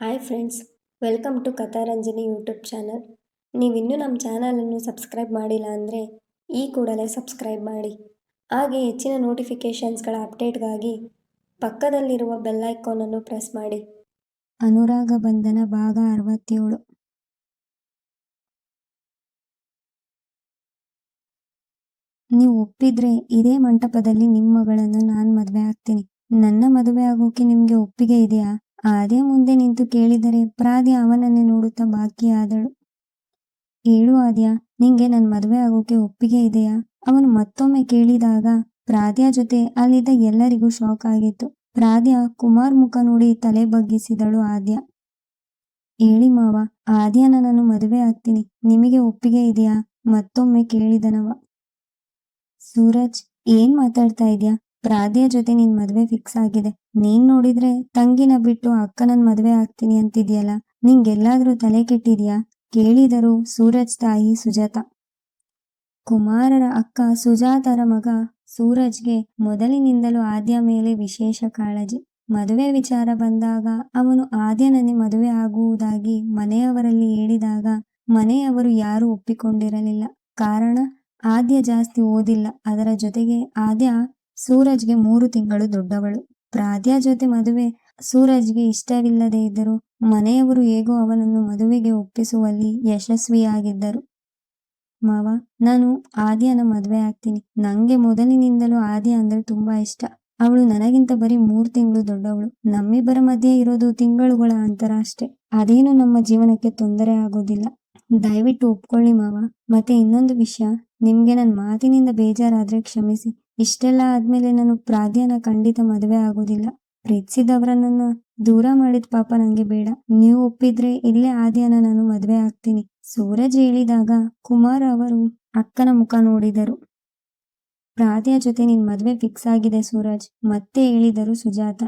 Hi friends, welcome to Katharanjani YouTube channel. ನೀವಿನ್ನೂ ನಮ್ಮ ಚಾನಲನ್ನು ಸಬ್ಸ್ಕ್ರೈಬ್ ಮಾಡಿಲ್ಲ ಅಂದರೆ ಈ ಕೂಡಲೇ ಸಬ್ಸ್ಕ್ರೈಬ್ ಮಾಡಿ. ಹಾಗೆ ಹೆಚ್ಚಿನ ನೋಟಿಫಿಕೇಷನ್ಸ್ಗಳ ಅಪ್ಡೇಟ್ಗಾಗಿ ಪಕ್ಕದಲ್ಲಿರುವ ಬೆಲ್ ಐಕಾನನ್ನು ಪ್ರೆಸ್ ಮಾಡಿ. ಅನುರಾಗ ಬಂಧನ ಭಾಗ ಅರವತ್ತೇಳು. ನೀವು ಒಪ್ಪಿದ್ರೆ ಇದೇ ಮಂಟಪದಲ್ಲಿ ನಿಮ್ಮ ಮಗಳನ್ನು ನಾನು ಮದುವೆ ಆಗ್ತೀನಿ. ನನ್ನ ಮದುವೆ ಆಗೋಕೆ ನಿಮಗೆ ಒಪ್ಪಿಗೆ ಇದೆಯಾ? ಆದೇ ಮುಂದೆ ನಿಂತು ಕೇಳಿದರೆ ಪ್ರಾದಿ ಅವನನ್ನೇ ನೋಡುತ್ತಾ ಬಾಕಿಯಾದಳು ಹೇಳು ಆದ್ಯ, ನಿಂಗೆ ನನ್ನ ಮದುವೆ ಆಗೋಕೆ ಒಪ್ಪಿಗೆ ಇದೆಯಾ? ಅವನು ಮತ್ತೊಮ್ಮೆ ಕೇಳಿದಾಗ, ಪ್ರಾದ್ಯ ಜೊತೆ ಅಲ್ಲಿದ್ದ ಎಲ್ಲರಿಗೂ ಶಾಕ್ ಆಗಿತ್ತು. ಪ್ರಾದ್ಯ ಕುಮಾರ್ ಮುಖ ನೋಡಿ ತಲೆ ಬಗ್ಗಿಸಿದಳು ಆದ್ಯ. ಹೇಳಿ ಮಾವ ಆದ್ಯನ ನಾನು ಮದುವೆ ಆಗ್ತೀನಿ. ನಿಮಗೆ ಒಪ್ಪಿಗೆ ಇದೆಯಾ? ಮತ್ತೊಮ್ಮೆ ಕೇಳಿದನವ. ಸೂರಜ್, ಏನ್ ಮಾತಾಡ್ತಾ ಇದ್ಯಾ? ಪ್ರಾದ್ಯ ಜೊತೆ ನಿನ್ ಮದ್ವೆ ಫಿಕ್ಸ್ ಆಗಿದೆ. ನೀನ್ ನೋಡಿದ್ರೆ ತಂಗಿನ ಬಿಟ್ಟು ಅಕ್ಕನನ್ ಮದ್ವೆ ಆಗ್ತೀನಿ ಅಂತಿದ್ಯಲ್ಲ? ನಿಂಗೆಲ್ಲಾದ್ರೂ ತಲೆ ಕೆಟ್ಟಿದ್ಯಾ? ಕೇಳಿದರು ಸೂರಜ್ ತಾಯಿ ಸುಜಾತ. ಕುಮಾರರ ಅಕ್ಕ ಸುಜಾತರ ಮಗ ಸೂರಜ್ಗೆ ಮೊದಲಿನಿಂದಲೂ ಆದ್ಯ ಮೇಲೆ ವಿಶೇಷ ಕಾಳಜಿ. ಮದುವೆ ವಿಚಾರ ಬಂದಾಗ ಅವನು ಆದ್ಯನನ್ನೇ ಮದುವೆ ಆಗುವುದಾಗಿ ಮನೆಯವರಲ್ಲಿ ಹೇಳಿದಾಗ ಮನೆಯವರು ಯಾರೂ ಒಪ್ಪಿಕೊಂಡಿರಲಿಲ್ಲ. ಕಾರಣ, ಆದ್ಯ ಜಾಸ್ತಿ ಓದಿಲ್ಲ. ಅದರ ಜೊತೆಗೆ ಆದ್ಯ ಸೂರಜ್ಗೆ ಮೂರು ತಿಂಗಳು ದೊಡ್ಡವಳು. ಪ್ರಾದ್ಯ ಜೊತೆ ಮದುವೆ ಸೂರಜ್ಗೆ ಇಷ್ಟವಿಲ್ಲದೆ ಇದ್ದರೂ ಮನೆಯವರು ಹೇಗೋ ಅವನನ್ನು ಮದುವೆಗೆ ಒಪ್ಪಿಸುವಲ್ಲಿ ಯಶಸ್ವಿಯಾಗಿದ್ದರು. ಮಾವ, ನಾನು ಆದ್ಯನ ಮದುವೆ ಆಗ್ತೀನಿ. ನಂಗೆ ಮೊದಲಿನಿಂದಲೂ ಆದ್ಯ ಅಂದ್ರೆ ತುಂಬಾ ಇಷ್ಟ. ಅವಳು ನನಗಿಂತ ಬರೀ ಮೂರ್ ತಿಂಗಳು ದೊಡ್ಡವಳು. ನಮ್ಮಿಬ್ಬರ ಮಧ್ಯೆ ಇರೋದು ತಿಂಗಳುಗಳ ಅಂತರ ಅಷ್ಟೇ. ಅದೇನು ನಮ್ಮ ಜೀವನಕ್ಕೆ ತೊಂದರೆ ಆಗೋದಿಲ್ಲ. ದಯವಿಟ್ಟು ಒಪ್ಕೊಳ್ಳಿ ಮಾವ. ಮತ್ತೆ ಇನ್ನೊಂದು ವಿಷಯ. ನಿಮ್ಗೆ ನನ್ನ ಮಾತಿನಿಂದ ಬೇಜಾರಾದ್ರೆ ಕ್ಷಮಿಸಿ. ಇಷ್ಟೆಲ್ಲ ಆದ್ಮೇಲೆ ನಾನು ಪ್ರಾದ್ಯನ ಖಂಡಿತ ಮದುವೆ ಆಗೋದಿಲ್ಲ. ಪ್ರೀತಿಸಿದವರನ್ನ ದೂರ ಮಾಡಿದ ಪಾಪ ನಂಗೆ ಬೇಡ. ನೀವು ಒಪ್ಪಿದ್ರೆ ಇಲ್ಲೇ ಆದ್ಯನ ನಾನು ಮದುವೆ ಆಗ್ತೀನಿ. ಸೂರಜ್ ಹೇಳಿದಾಗ ಕುಮಾರ್ ಅವರು ಅಕ್ಕನ ಮುಖ ನೋಡಿದರು. ಪ್ರಾದ್ಯ ಜೊತೆ ನಿನ್ ಮದ್ವೆ ಫಿಕ್ಸ್ ಆಗಿದೆ ಸೂರಜ್. ಮತ್ತೆ ಹೇಳಿದರು ಸುಜಾತ.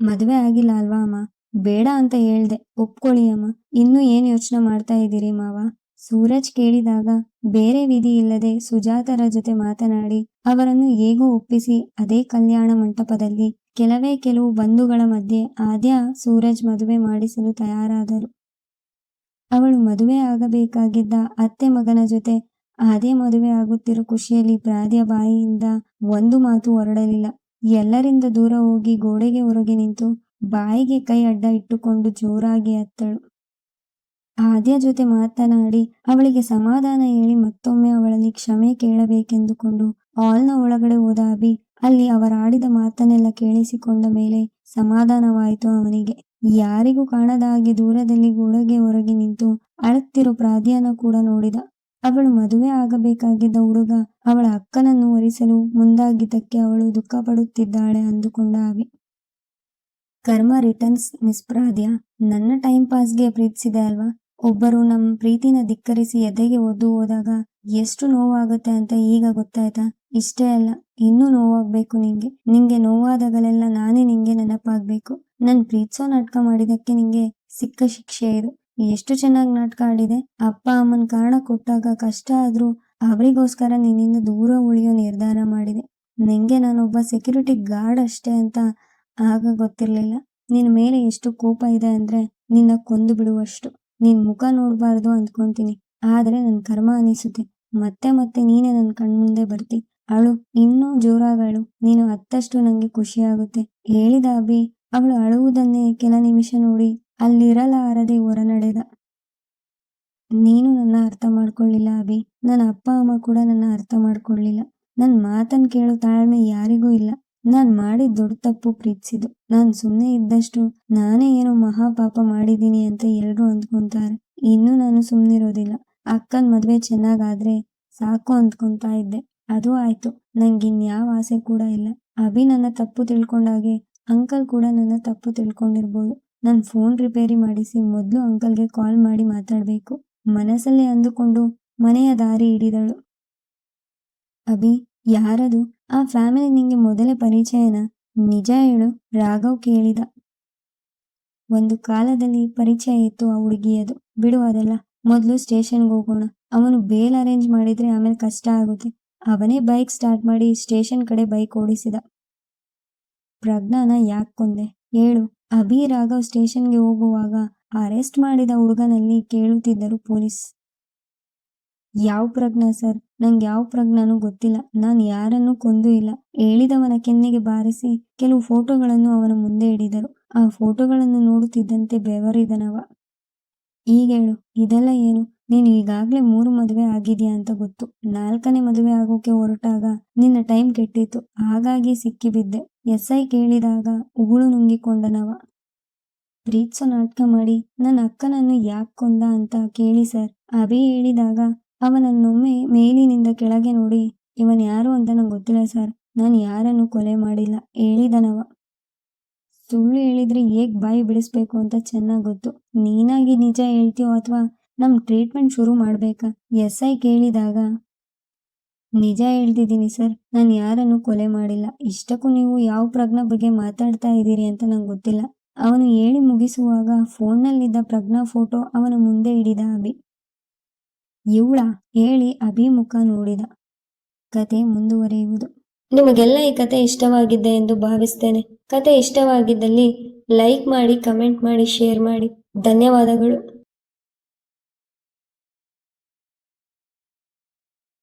ಮದ್ವೆ ಆಗಿಲ್ಲ ಅಲ್ವಾ ಅಮ್ಮ? ಬೇಡ ಅಂತ ಹೇಳ್ದೆ. ಒಪ್ಕೊಳ್ಳಿ ಅಮ್ಮ. ಇನ್ನು ಏನ್ ಯೋಚನೆ ಮಾಡ್ತಾ ಇದ್ದೀರಿ ಮಾವ? ಸೂರಜ್ ಕೇಳಿದಾಗ, ಬೇರೆ ವಿಧಿ ಇಲ್ಲದೆ ಸುಜಾತರ ಜೊತೆ ಮಾತನಾಡಿ, ಅವರನ್ನು ಹೇಗೂ ಒಪ್ಪಿಸಿ, ಅದೇ ಕಲ್ಯಾಣ ಮಂಟಪದಲ್ಲಿ ಕೆಲವೇ ಕೆಲವು ಬಂಧುಗಳ ಮಧ್ಯೆ ಆದ್ಯ ಸೂರಜ್ ಮದುವೆ ಮಾಡಿಸಲು ತಯಾರಾದರು. ಅವಳು ಮದುವೆ ಆಗಬೇಕಾಗಿದ್ದ ಅತ್ತೆ ಮಗನ ಜೊತೆ ಆದ್ಯ ಮದುವೆ ಆಗುತ್ತಿರೋ ಖುಷಿಯಲ್ಲಿ ಪ್ರಾದ್ಯ ಬಾಯಿಯಿಂದ ಒಂದು ಮಾತು ಹೊರಡಲಿಲ್ಲ. ಎಲ್ಲರಿಂದ ದೂರ ಹೋಗಿ ಗೋಡೆಗೆ ಹೊರಗೆ ನಿಂತು ಬಾಯಿಗೆ ಕೈ ಅಡ್ಡ ಇಟ್ಟುಕೊಂಡು ಜೋರಾಗಿ ಅತ್ತಳು. ಆದ್ಯ ಜೊತೆ ಮಾತನಾಡಿ, ಅವಳಿಗೆ ಸಮಾಧಾನ ಹೇಳಿ ಮತ್ತೊಮ್ಮೆ ಅವಳಲ್ಲಿ ಕ್ಷಮೆ ಕೇಳಬೇಕೆಂದುಕೊಂಡು ಹಾಲ್ನ ಒಳಗಡೆ ಹೋದ ಅಭಿ, ಅಲ್ಲಿ ಅವರಾಡಿದ ಮಾತನ್ನೆಲ್ಲ ಕೇಳಿಸಿಕೊಂಡ ಮೇಲೆ ಸಮಾಧಾನವಾಯಿತು ಅವನಿಗೆ. ಯಾರಿಗೂ ಕಾಣದ ದೂರದಲ್ಲಿ ಗೂಡಗೆ ಹೊರಗೆ ನಿಂತು ಅಳುತ್ತಿರೋ ಪ್ರಾದ್ಯನ ಕೂಡ ನೋಡಿದ. ಅವಳು ಮದುವೆ ಆಗಬೇಕಾಗಿದ್ದ ಹುಡುಗ, ಅವಳ ಅಕ್ಕನನ್ನು ಒರಿಸಲು ಮುಂದಾಗಿದ್ದಕ್ಕೆ ಅವಳು ದುಃಖ ಪಡುತ್ತಿದ್ದಾಳೆ ಅಂದುಕೊಂಡ ಅಭಿ. ಕರ್ಮ ರಿಟರ್ನ್ಸ್ ಮಿಸ್ ಪ್ರಾದ್ಯ, ನನ್ನ ಟೈಮ್ ಪಾಸ್ಗೆ ಪ್ರೀತಿಸಿದೆ ಅಲ್ವಾ? ಒಬ್ಬರು ನಮ್ಮ ಪ್ರೀತಿನ ಧಿಕ್ಕರಿಸಿ ಎದೆಗೆ ಒದ್ದು ಹೋದಾಗ ಎಷ್ಟು ನೋವಾಗುತ್ತೆ ಅಂತ ಈಗ ಗೊತ್ತಾಯ್ತಾ? ಇಷ್ಟೇ ಅಲ್ಲ, ಇನ್ನೂ ನೋವಾಗ್ಬೇಕು ನಿಂಗೆ. ನಿಂಗೆ ನೋವಾದಾಗಲೆಲ್ಲ ನಾನೇ ನಿಂಗೆ ನೆನಪಾಗ್ಬೇಕು. ನನ್ ಪ್ರೀತ್ಸೋ ನಾಟಕ ಮಾಡಿದಕ್ಕೆ ನಿಂಗೆ ಸಿಕ್ಕ ಶಿಕ್ಷೆ ಇದು. ಎಷ್ಟು ಚೆನ್ನಾಗಿ ನಾಟಕ ಆಡಿದೆ. ಅಪ್ಪ ಅಮ್ಮನ್ ಕಾರಣ ಕೊಟ್ಟಾಗ ಕಷ್ಟ ಆದ್ರೂ ಅವರಿಗೋಸ್ಕರ ನಿನ್ನಿಂದ ದೂರ ಉಳಿಯೋ ನಿರ್ಧಾರ ಮಾಡಿದೆ. ನಿಂಗೆ ನಾನೊಬ್ಬ ಸೆಕ್ಯೂರಿಟಿ ಗಾರ್ಡ್ ಅಷ್ಟೇ ಅಂತ ಆಗ ಗೊತ್ತಿರ್ಲಿಲ್ಲ. ನಿನ್ ಮೇಲೆ ಎಷ್ಟು ಕೋಪ ಇದೆ ಅಂದ್ರೆ ನಿನ್ನ ಕೊಂದು ಬಿಡುವಷ್ಟು. ನಿನ್ ಮುಖ ನೋಡ್ಬಾರ್ದು ಅಂದ್ಕೊಂತೀನಿ. ಆದ್ರೆ ನನ್ ಕರ್ಮ ಅನಿಸುತ್ತೆ. ಮತ್ತೆ ಮತ್ತೆ ನೀನೆ ನನ್ ಕಣ್ಮುಂದೆ ಬರ್ತಿ. ಅಳು, ಇನ್ನೂ ಜೋರಾಗಳು. ನೀನು ಅತ್ತಷ್ಟು ನಂಗೆ ಖುಷಿ ಆಗುತ್ತೆ ಹೇಳಿದ ಅಭಿ, ಅವಳು ಅಳುವುದನ್ನೇ ಕೆಲ ನಿಮಿಷ ನೋಡಿ ಅಲ್ಲಿರಲಾರದೆ ಹೊರನಡೆದ. ನೀನು ನನ್ನ ಅರ್ಥ ಮಾಡ್ಕೊಳ್ಳಿಲ್ಲ ಅಭಿ. ನನ್ನ ಅಪ್ಪ, ಅಮ್ಮ ಕೂಡ ನನ್ನ ಅರ್ಥ ಮಾಡ್ಕೊಳ್ಳಿಲ್ಲ. ನನ್ ಮಾತನ್ ಕೇಳೋ ತಾಳ್ಮೆ ಯಾರಿಗೂ ಇಲ್ಲ. ನಾನ್ ಮಾಡಿದ ದೊಡ್ಡ ತಪ್ಪು ಪ್ರೀತಿಸಿದ್ದು ನಾನ್ ಸುಮ್ಮನೆ ಇದ್ದಷ್ಟು ನಾನೇ ಏನೋ ಮಹಾಪಾಪ ಮಾಡಿದೀನಿ ಅಂತ ಎಲ್ರು ಅಂದ್ಕೊಂತಾರೆ. ಇನ್ನು ನಾನು ಸುಮ್ನಿರೋದಿಲ್ಲ ಅಕ್ಕನ್ ಮದ್ವೆ ಚೆನ್ನಾಗಾದ್ರೆ ಸಾಕು ಅಂದ್ಕೊಂತಾ ಇದ್ದೆ. ಅದು ಆಯ್ತು. ನಂಗಿನ್ಯಾವ ಆಸೆ ಕೂಡ ಇಲ್ಲ. ಅಭಿ ನನ್ನ ತಪ್ಪು ತಿಳ್ಕೊಂಡಾಗೆ ಅಂಕಲ್ ಕೂಡ ನನ್ನ ತಪ್ಪು ತಿಳ್ಕೊಂಡಿರ್ಬೋದು. ನನ್ ಫೋನ್ ರಿಪೇರಿ ಮಾಡಿಸಿ ಮೊದ್ಲು ಅಂಕಲ್ಗೆ ಕಾಲ್ ಮಾಡಿ ಮಾತಾಡ್ಬೇಕು. ಮನಸ್ಸಲ್ಲೇ ಅಂದುಕೊಂಡು ಮನೆಯ ದಾರಿ ಹಿಡಿದಳು. ಅಭಿ ಯಾರದು? ಆ ಫ್ಯಾಮಿಲಿ ನಿಂಗೆ ಮೊದಲೇ ಪರಿಚಯನ? ನಿಜ ಹೇಳು, ರಾಘವ್ ಕೇಳಿದ. ಒಂದು ಕಾಲದಲ್ಲಿ ಪರಿಚಯ ಇತ್ತು ಆ ಹುಡುಗಿಯದು. ಬಿಡು ಅದೆಲ್ಲ, ಮೊದಲು ಸ್ಟೇಷನ್ಗೆ ಹೋಗೋಣ. ಅವನು ಬೇಲ್ ಅರೇಂಜ್ ಮಾಡಿದ್ರೆ ಆಮೇಲೆ ಕಷ್ಟ ಆಗುತ್ತೆ. ಅವನೇ ಬೈಕ್ ಸ್ಟಾರ್ಟ್ ಮಾಡಿ ಸ್ಟೇಷನ್ ಕಡೆ ಬೈಕ್ ಓಡಿಸಿದ. ಪ್ರಜ್ಞಾನ ಯಾಕೆ ಕೊಂದೆ? ಹೇಳು, ಅಭಿ ರಾಘವ್ ಸ್ಟೇಷನ್ಗೆ ಹೋಗುವಾಗ ಅರೆಸ್ಟ್ ಮಾಡಿದ ಹುಡುಗನಲ್ಲಿ ಕೇಳುತ್ತಿದ್ದರು ಪೊಲೀಸ್. ಯಾವ ಪ್ರಜ್ಞ ಸರ್? ನಂಗೆ ಯಾವ ಪ್ರಜ್ಞಾನೂ ಗೊತ್ತಿಲ್ಲ. ನಾನು ಯಾರನ್ನೂ ಕೊಂದೂ ಇಲ್ಲ. ಹೇಳಿದವನ ಕೆನ್ನೆಗೆ ಬಾರಿಸಿ ಕೆಲವು ಫೋಟೋಗಳನ್ನು ಅವನ ಮುಂದೆ ಹಿಡಿದರು ಆ ಫೋಟೋಗಳನ್ನು ನೋಡುತ್ತಿದ್ದಂತೆ ಬೆವರಿದನವ. ಈಗ ಹೇಳು, ಇದೆಲ್ಲ ಏನು? ನೀನು ಈಗಾಗಲೇ ಮೂರು ಮದುವೆ ಆಗಿದೆಯಾ ಅಂತ ಗೊತ್ತು. ನಾಲ್ಕನೇ ಮದುವೆ ಆಗೋಕೆ ಹೊರಟಾಗ ನಿನ್ನ ಟೈಮ್ ಕೆಟ್ಟಿತ್ತು. ಹಾಗಾಗಿ ಸಿಕ್ಕಿಬಿದ್ದೆ. ಎಸ್ ಐ ಕೇಳಿದಾಗ ಉಗುಳು ನುಂಗಿಕೊಂಡನವ. ಪ್ರೀತ್ಸೋ ನಾಟಕ ಮಾಡಿ ನನ್ನ ಅಕ್ಕನನ್ನು ಯಾಕೆ ಕೊಂದ ಅಂತ ಕೇಳಿ ಸರ್. ಅಭಿ ಹೇಳಿದಾಗ ಅವನನ್ನೊಮ್ಮೆ ಮೇಲಿನಿಂದ ಕೆಳಗೆ ನೋಡಿ, ಇವನ್ ಯಾರು ಅಂತ ನಂಗೆ ಗೊತ್ತಿಲ್ಲ ಸರ್. ನಾನು ಯಾರನ್ನು ಕೊಲೆ ಮಾಡಿಲ್ಲ. ಹೇಳಿದನವ. ಸುಳ್ಳು ಹೇಳಿದ್ರೆ ಹೇಗ್ ಬಾಯಿ ಬಿಡಿಸ್ಬೇಕು ಅಂತ ಚೆನ್ನಾಗಿ ಗೊತ್ತು. ನೀನಾಗಿ ನಿಜ ಹೇಳ್ತೀಯೋ ಅಥವಾ ನಮ್ ಟ್ರೀಟ್ಮೆಂಟ್ ಶುರು ಮಾಡ್ಬೇಕಾ? ಎಸ್ ಐ ಕೇಳಿದಾಗ, ನಿಜ ಹೇಳ್ತಿದ್ದೀನಿ ಸರ್. ನಾನು ಯಾರನ್ನು ಕೊಲೆ ಮಾಡಿಲ್ಲ. ಇಷ್ಟಕ್ಕೂ ನೀವು ಯಾವ ಪ್ರಜ್ಞಾ ಬಗ್ಗೆ ಮಾತಾಡ್ತಾ ಇದ್ದೀರಿ ಅಂತ ನಂಗೆ ಗೊತ್ತಿಲ್ಲ. ಅವನು ಹೇಳಿ ಮುಗಿಸುವಾಗ ಫೋನ್ನಲ್ಲಿದ್ದ ಪ್ರಜ್ಞಾ ಫೋಟೋ ಅವನ ಮುಂದೆ ಹಿಡಿದ ಅಭಿ. ಇವಳ ಹೇಳಿ ಅಭಿಮುಖ ನೋಡಿದ. ಕತೆ ಮುಂದುವರಿಯುವುದು. ನಿಮಗೆಲ್ಲ ಈ ಕತೆ ಇಷ್ಟವಾಗಿದೆ ಎಂದು ಭಾವಿಸ್ತೇನೆ. ಕತೆ ಇಷ್ಟವಾಗಿದ್ದಲ್ಲಿ ಲೈಕ್ ಮಾಡಿ, ಕಮೆಂಟ್ ಮಾಡಿ, ಶೇರ್ ಮಾಡಿ. ಧನ್ಯವಾದಗಳು.